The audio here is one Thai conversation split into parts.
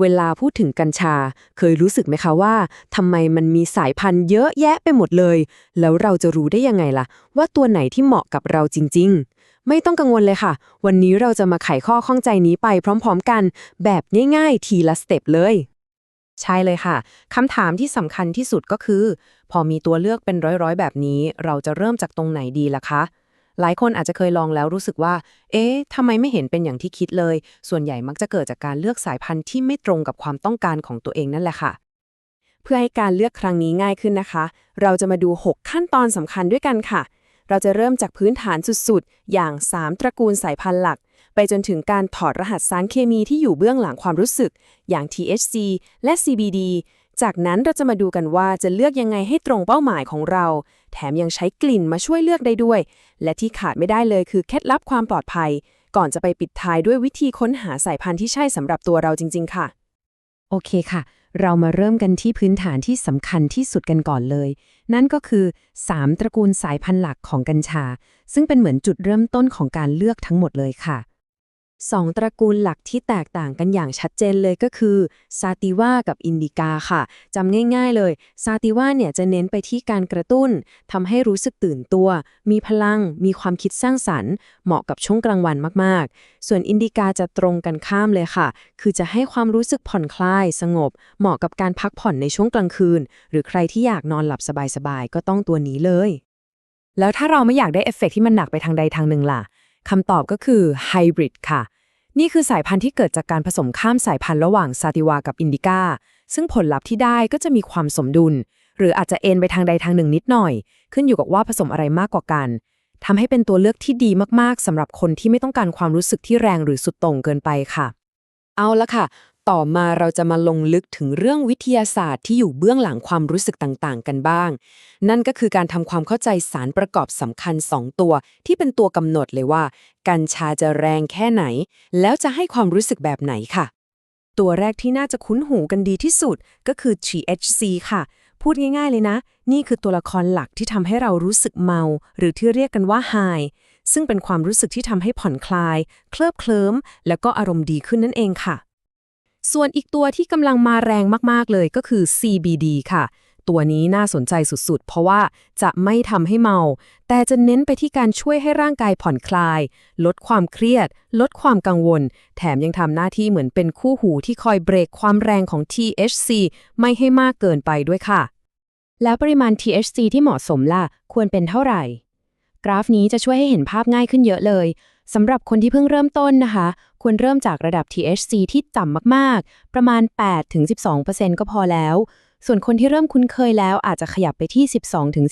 เวลาพูดถึงกัญชา เคยรู้สึกไหมคะว่าทำไมมันมีสายพันธุ์เยอะแยะไปหมดเลย แล้วเราจะรู้ได้ยังไงล่ะ ว่าตัวไหนที่เหมาะกับเราจริง ๆ ไม่ต้องกังวลเลยค่ะ วันนี้เราจะมาไขข้อข้องใจนี้ไปพร้อม ๆ กัน แบบง่ายๆ ทีละสเต็ปเลย ใช่เลยค่ะคำถามที่สำคัญที่สุดก็คือ พอมีตัวเลือกเป็นร้อยๆ แบบนี้ เราจะเริ่มจากตรงไหนดีล่ะคะ หลายคนอาจจะเคยลองแล้วรู้สึกว่า เอ๊ะทำไมไม่เห็นเป็นอย่างที่คิดเลย ส่วนใหญ่มักจะเกิดจากการเลือกสายพันธุ์ที่ไม่ตรงกับความต้องการของตัวเองนั่นแหละค่ะ เพื่อให้การเลือกครั้งนี้ง่ายขึ้นนะคะ เราจะมาดู 6 ขั้นตอนสำคัญด้วยกันค่ะ เราจะเริ่มจากพื้นฐานสุดๆ อย่าง 3 ตระกูลสายพันธุ์หลัก ไปจนถึงการถอดรหัสสารเคมีที่อยู่เบื้องหลังความรู้สึก อย่าง THC และ CBD จากนั้นเราจะมาดูกันว่าจะเลือกยังไงให้ตรงเป้าหมายของเรา แถมยังใช้กลิ่นมาช่วยเลือกได้ด้วย และที่ขาดไม่ได้เลยคือเคล็ดลับความปลอดภัย ก่อนจะไปปิดท้ายด้วยวิธีค้นหาสายพันธุ์ที่ใช่สำหรับตัวเราจริง ๆ ค่ะ โอเคค่ะ เรามาเริ่มกันที่พื้นฐานที่สำคัญที่สุดกันก่อนเลย นั่นก็คือ 3 ตระกูลสายพันธุ์หลักของกัญชา ซึ่งเป็นเหมือนจุดเริ่มต้นของการเลือกทั้งหมดเลยค่ะ สองตระกูลหลักที่แตกต่างกันอย่างชัดเจนเลยก็คือซาติว่ากับอินดิกาค่ะจำง่าย ๆเลยซาติว่าเนี่ยจะเน้นไปที่การกระตุ้นทำให้รู้สึกตื่นตัว มีพลัง มีความคิดสร้างสรรค์ เหมาะกับช่วงกลางวันมากๆ ส่วนอินดิกาจะตรงกันข้ามเลยค่ะ คือจะให้ความรู้สึกผ่อนคลาย สงบ เหมาะกับการพักผ่อนในช่วงกลางคืน หรือใครที่อยากนอนหลับสบายๆก็ต้องตัวนี้เลย แล้วถ้าเราไม่อยากได้เอฟเฟกต์ที่มันหนักไปทางใดทางหนึ่งล่ะคำตอบก็คือไฮบริดค่ะ นี่คือสายพันธุ์ที่เกิดจากการผสมข้ามสายพันธุ์ระหว่างซาติวากับอินดิก้า ซึ่งผลลัพธ์ที่ได้ก็จะมีความสมดุล หรืออาจจะเอ็นไปทางใดทางหนึ่งนิดหน่อย ขึ้นอยู่กับว่าผสมอะไรมากกว่ากันทำให้เป็นตัวเลือกที่ดีมากๆสำหรับคนที่ไม่ต้องการความรู้สึกที่แรงหรือสุดโต่งเกินไปค่ะ เอาละค่ะ ต่อมาเราจะมาลงลึกถึงเรื่องวิทยาศาสตร์ที่อยู่เบื้องหลังความรู้สึกต่างๆ กันบ้าง นั่นก็คือการทำความเข้าใจสารประกอบสำคัญ 2 ตัว ที่เป็นตัวกำหนดเลยว่า กัญชาจะแรงแค่ไหน แล้วจะให้ความรู้สึกแบบไหนค่ะ ตัวแรกที่น่าจะคุ้นหูกันดีที่สุด ก็คือ THC ค่ะ พูดง่ายๆเลยนะ นี่คือตัวละครหลักที่ทำให้เรารู้สึกเมา หรือที่เรียกกันว่า High ซึ่งเป็นความรู้สึกที่ทำให้ผ่อนคลาย เคลิบเคลิ้ม แล้วก็อารมณ์ดีขึ้นนั่นเองค่ะ ส่วนอีกตัวที่กำลังมาแรงมากๆเลยก็คือ CBD ค่ะ ตัวนี้น่าสนใจสุดๆ เพราะว่าจะไม่ทำให้เมา แต่จะเน้นไปที่การช่วยให้ร่างกายผ่อนคลาย ลดความเครียด ลดความกังวล แถมยังทำหน้าที่เหมือนเป็นคู่หูที่คอยเบรกความแรงของ THC ไม่ให้มากเกินไปด้วยค่ะ แล้วปริมาณ THC ที่เหมาะสมล่ะ ควรเป็นเท่าไหร่ กราฟนี้จะช่วยให้เห็นภาพง่ายขึ้นเยอะเลย สำหรับคนที่เพิ่งเริ่มต้นนะคะ ควรเริ่มจากระดับ THC ที่ต่ำมากๆ ประมาณ 8-12%ก็พอแล้ว ส่วนคนที่เริ่มคุ้นเคยแล้วอาจจะขยับไปที่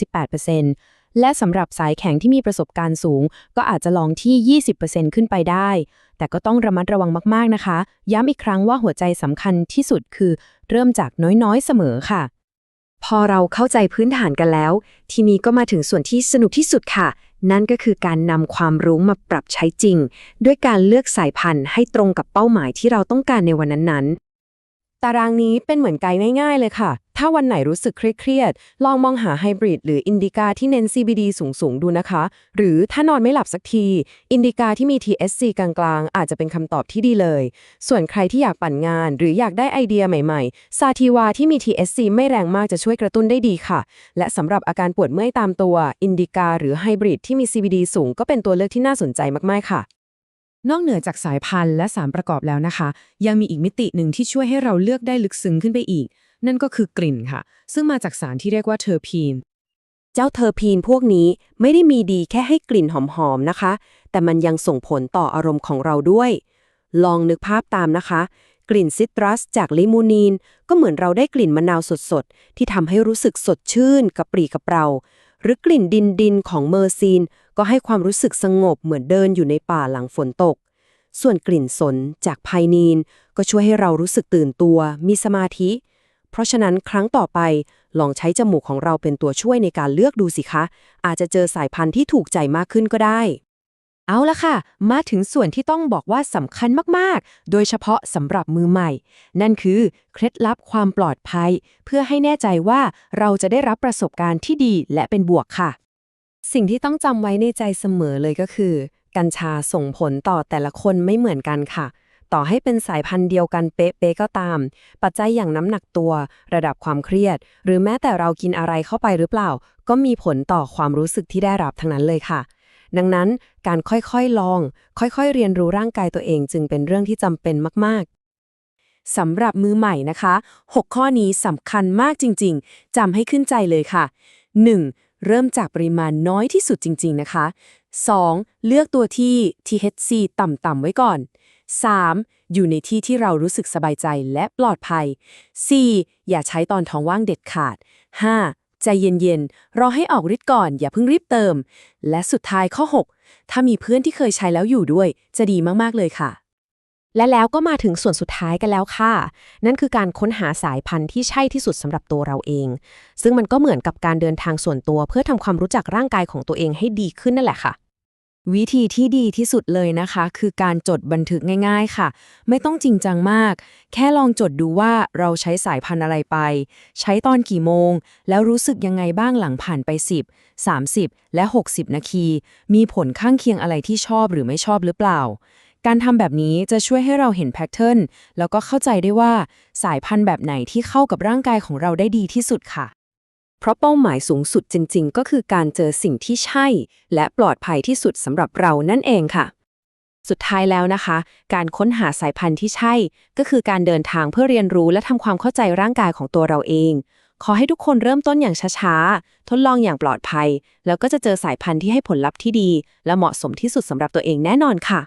12-18%และสำหรับสายแข็งที่มีประสบการณ์สูง ก็อาจจะลองที่ 20%ขึ้นไปได้ แต่ก็ต้องระมัดระวังมากๆนะคะ ย้ำอีกครั้งว่าหัวใจสำคัญที่สุดคือ เริ่มจากน้อยๆ เสมอค่ะ พอเราเข้าใจพื้นฐานกันแล้ว ทีนี้ก็มาถึงส่วนที่สนุกที่สุดค่ะ นั่นก็คือการนำความรู้มาปรับใช้จริง ด้วยการเลือกสายพันธุ์ให้ตรงกับเป้าหมายที่เราต้องการในวันนั้นๆ ตารางนี้เป็นเหมือนไกด์ง่าย ๆ เลยค่ะ ถ้าวันไหนรู้สึกเครียดๆลองมองหาไฮบริดหรืออินดิกาที่เน้น CBD สูงๆ ดูนะคะ หรือถ้านอนไม่หลับสักที อินดิกาที่มี THC กลางๆ อาจจะเป็นคำตอบที่ดีเลย ส่วนใครที่อยากปั่นงาน หรืออยากได้ไอเดียใหม่ๆ ซาทีวาที่มี THC ไม่แรงมากจะช่วยกระตุ้นได้ดีค่ะ และสำหรับอาการปวดเมื่อยตามตัวอินดิกาหรือไฮบริดที่มี CBD สูงก็เป็นตัวเลือกที่น่าสนใจมากๆค่ะนอกเหนือจากสายพันธุ์และสารประกอบแล้วนะคะ ยังมีอีกมิติหนึ่งที่ช่วยให้เราเลือกได้ลึกซึ้งขึ้นไปอีก นั่นก็คือกลิ่นค่ะ ซึ่งมาจากสารที่เรียกว่าเทอร์พีน เจ้าเทอร์พีนพวกนี้ไม่ได้มีดีแค่ให้กลิ่นหอมๆนะคะ แต่มันยังส่งผลต่ออารมณ์ของเราด้วย ลองนึกภาพตามนะคะ กลิ่นซิตรัสจากลิมูนีน ก็เหมือนเราได้กลิ่นมะนาวสดๆ ที่ทำให้รู้สึกสดชื่นกระปรี้กระเปร่าหรือกลิ่นดินดินของเมอร์ซีน ก็ให้ความรู้สึกสงบเหมือนเดินอยู่ในป่าหลังฝนตก ส่วนกลิ่นสนจากไพนีน ก็ช่วยให้เรารู้สึกตื่นตัว มีสมาธิ เพราะฉะนั้นครั้งต่อไปลองใช้จมูกของเราเป็นตัวช่วยในการเลือกดูสิคะ อาจจะเจอสายพันธุ์ที่ถูกใจมากขึ้นก็ได้ เอาละค่ะ มาถึงส่วนที่ต้องบอกว่าสำคัญมากๆ โดยเฉพาะสำหรับมือใหม่ นั่นคือเคล็ดลับความปลอดภัย เพื่อให้แน่ใจว่าเราจะได้รับประสบการณ์ที่ดีและเป็นบวกค่ะ สิ่งที่ต้องจำไว้ในใจเสมอเลยก็คือ กัญชาส่งผลต่อแต่ละคนไม่เหมือนกันค่ะ ต่อให้เป็นสายพันธุ์เดียวกันเป๊ะๆก็ตาม ปัจจัยอย่างน้ำหนักตัว ระดับความเครียด หรือแม้แต่เรากินอะไรเข้าไปหรือเปล่า ก็มีผลต่อความรู้สึกที่ได้รับทั้งนั้นเลยค่ะ ดังนั้นการค่อยๆลอง ค่อยๆ เรียนรู้ร่างกายตัวเองจึงเป็นเรื่องที่จำเป็นมากๆสำหรับมือใหม่นะคะ 6 ข้อนี้สำคัญมากจริง ๆ จำให้ขึ้นใจเลยค่ะ 1. เริ่มจากปริมาณน้อยที่สุดจริง ๆ นะคะ 2. เลือกตัวที่ THC ต่ำ ๆ ไว้ก่อน 3. อยู่ในที่ที่เรารู้สึกสบายใจและปลอดภัย 4. อย่าใช้ตอนท้องว่างเด็ดขาด 5. ใจเย็นๆ รอให้ออกฤทธิ์ก่อน อย่าเพิ่งรีบเติม และสุดท้ายข้อ 6 ถ้ามีเพื่อนที่เคยใช้แล้วอยู่ด้วย จะดีมากๆเลยค่ะ และแล้วก็มาถึงส่วนสุดท้ายกันแล้วค่ะ นั่นคือการค้นหาสายพันธุ์ที่ใช่ที่สุดสำหรับตัวเราเอง ซึ่งมันก็เหมือนกับการเดินทางส่วนตัวเพื่อทำความรู้จักร่างกายของตัวเองให้ดีขึ้นนั่นแหละค่ะ วิธีที่ดีที่สุดเลยนะคะ คือการจดบันทึกง่ายๆค่ะ ไม่ต้องจริงจังมาก แค่ลองจดดูว่าเราใช้สายพันธุ์อะไรไป ใช้ตอนกี่โมง แล้วรู้สึกยังไงบ้างหลังผ่านไป 10 30 และ 60 นาที มีผลข้างเคียงอะไรที่ชอบหรือไม่ชอบหรือเปล่า การทำแบบนี้จะช่วยให้เราเห็นแพทเทิร์นแล้วก็เข้าใจได้ว่าสายพันธุ์แบบไหนที่เข้ากับร่างกายของเราได้ดีที่สุดค่ะ เพราะเป้าหมายสูงสุดจริง ๆ ก็คือการเจอสิ่งที่ใช่ และปลอดภัยที่สุดสำหรับเรานั่นเองค่ะ สุดท้ายแล้วนะคะ การค้นหาสายพันธุ์ที่ใช่ ก็คือการเดินทางเพื่อเรียนรู้และทำความเข้าใจร่างกายของตัวเราเอง ขอให้ทุกคนเริ่มต้นอย่างช้าๆ ทดลองอย่างปลอดภัย แล้วก็จะเจอสายพันธุ์ที่ให้ผลลัพธ์ที่ดี และเหมาะสมที่สุดสำหรับตัวเองแน่นอนค่ะ